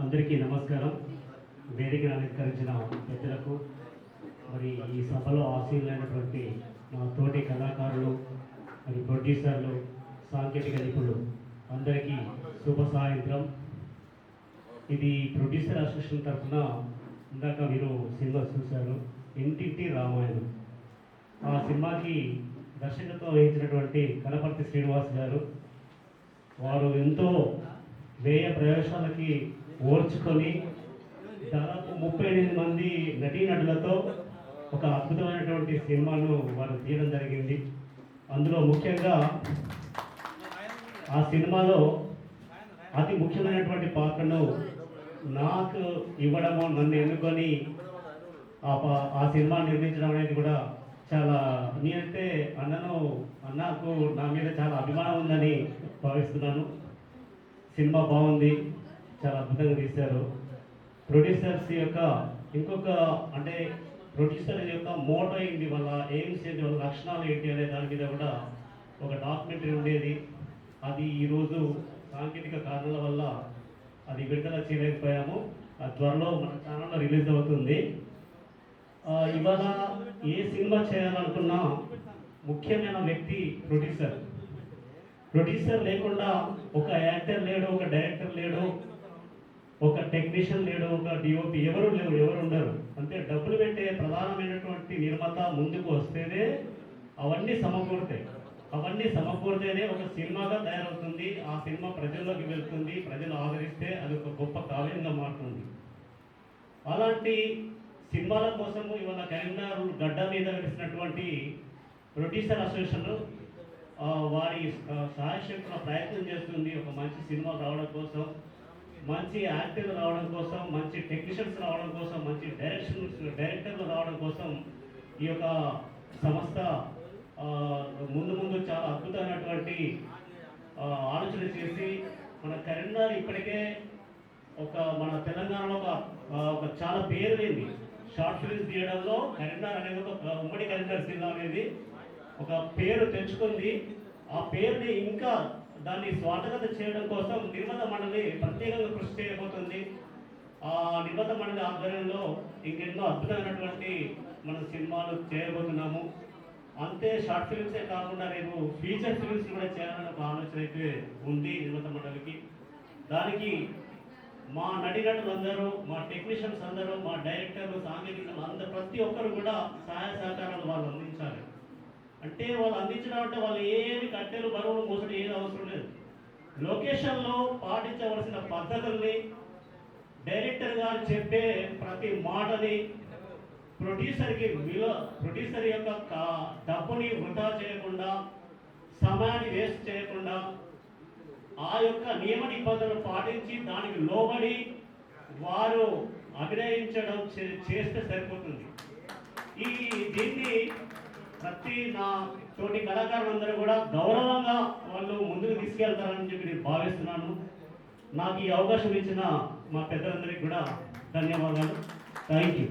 అందరికీ నమస్కారం. వేదిక అలంకరించిన పెద్దలకు మరి ఈ సభలో ఆశీనులైనటువంటి నా తోటి కళాకారులు మరి ప్రొడ్యూసర్లు సాంకేతిక నిపుణులు అందరికీ శుభ సాయంత్రం. ఇది ప్రొడ్యూసర్ అసోసియేషన్ తరఫున ఇందాక మీరు సినిమా చూశారు ఇంటింటి రామాయణం. ఆ సినిమాకి దర్శకత్వం వహించినటువంటి కనపర్తి శ్రీనివాస్ గారు వారు ఎంతో వ్యయ ప్రవేశాలకి ఓర్చుకొని దాదాపు ముప్పై ఎనిమిది మంది నటీనటులతో ఒక అద్భుతమైనటువంటి సినిమాను వారు తీయడం జరిగింది. అందులో ముఖ్యంగా ఆ సినిమాలో అతి ముఖ్యమైనటువంటి పాత్రను నాకు ఇవ్వడము నన్ను ఎన్నుకొని ఆ పా- ఆ సినిమా నిర్మించడం అనేది కూడా చాలా నేనైతే అన్నను అన్నకు నా మీద చాలా అభిమానం ఉందని భావిస్తున్నాను. సినిమా బాగుంది. చాలా అద్భుతంగా తీశారు. ప్రొడ్యూసర్స్ యొక్క ఇంకొక అంటే ప్రొడ్యూసర్ యొక్క మోటో ఏంటి వల్ల ఎయిమ్స్ ఏంటి వల్ల లక్షణాలు ఏంటి అనే దాని మీద కూడా ఒక డాక్యుమెంటరీ ఉండేది. అది ఈరోజు సాంకేతిక కారణాల వల్ల అది విడుదల చేయలేకపోయాము. ఆ త్వరలో మన ఛానల్లో రిలీజ్ అవుతుంది. ఇవాళ ఏ సినిమా చేయాలనుకున్నా ముఖ్యమైన వ్యక్తి ప్రొడ్యూసర్. ప్రొడ్యూసర్ లేకుండా ఒక యాక్టర్ లేడు ఒక డైరెక్టర్ లేడు ఒక టెక్నీషియన్ లేడు ఒక డిఓపి ఎవరు లేరు ఎవరు ఉండరు. అంటే డబ్బులు పెట్టే ప్రధానమైనటువంటి నిర్మాత ముందుకు వస్తేనే అవన్నీ సమకూరుతాయి. అవన్నీ సమకూరితేనే ఒక సినిమాగా తయారవుతుంది. ఆ సినిమా ప్రజల్లోకి వెళ్తుంది. ప్రజలు ఆదరిస్తే అది ఒక గొప్ప కావ్యంగా మారుతుంది. అలాంటి సినిమాల కోసము ఇవాళ కరీంనగర్ గడ్డ మీద వెలిసినటువంటి ప్రొడ్యూసర్ అసోసియేషన్ వారి సహాయశక్తుల ప్రయత్నం చేస్తుంది. ఒక మంచి సినిమా రావడం కోసం మంచి యాక్టర్లు రావడం కోసం మంచి టెక్నీషియన్స్ రావడం కోసం మంచి డైరెక్షన్స్ డైరెక్టర్లు రావడం కోసం ఈ యొక్క సంస్థ ముందు ముందు చాలా అద్భుతమైనటువంటి ఆలోచన చేసి మన కరీంనగర్ ఇప్పటికే ఒక మన తెలంగాణలో ఒక ఒక చాలా పేరు లేని షార్ట్ ఫిల్మ్స్ తీయడంలో కరీంనగర్ అనేది ఒక ఉమ్మడి కరీంనగర్ జిల్లా అనేది ఒక పేరు తెచ్చుకుంది. ఆ పేరుని ఇంకా దాన్ని స్వార్థగత చేయడం కోసం నిర్మత మండలి ప్రత్యేకంగా కృషి చేయబోతుంది. ఆ నిర్మత మండలి ఆధ్వర్యంలో ఇంకెన్నో అద్భుతమైనటువంటి మన సినిమాలు చేయబోతున్నాము. అంతే షార్ట్ ఫిల్మ్సే కాకుండా రేపు ఫీచర్ ఫిల్మ్స్ కూడా చేయాలని ఒక ఆలోచన అయితే ఉంది నిర్మత మండలికి. దానికి మా నటినటులందరూ మా టెక్నీషియన్స్ అందరూ మా డైరెక్టర్లు సాంకేతికలు అందరూ ప్రతి ఒక్కరు కూడా సహాయ సహకారాలు వాళ్ళు అందించాలి. అంటే వాళ్ళు అందించడం అంటే వాళ్ళు ఏమి కట్టెలు బరువులు మోసడం ఏది అవసరం లేదు. లొకేషన్లో పాటించవలసిన పద్ధతుల్ని డైరెక్టర్ గారు చెప్పే ప్రతి మాటని ప్రొడ్యూసర్కి విలువ ప్రొడ్యూసర్ యొక్క డబ్బుని వృధా చేయకుండా సమయాన్ని వేస్ట్ చేయకుండా ఆ యొక్క నియమ నిబంధనలు పాటించి దానికి లోబడి వారు అభినయించడం చే- చేస్తే సరిపోతుంది. ఈ దీన్ని ప్రతి నా తోటి కళాకారులందరూ కూడా గౌరవంగా వాళ్ళు ముందుకు తీసుకెళ్తారని చెప్పి నేను భావిస్తున్నాను. నాకు ఈ అవకాశం ఇచ్చిన మా పెద్దలందరికీ కూడా ధన్యవాదాలు. Thank you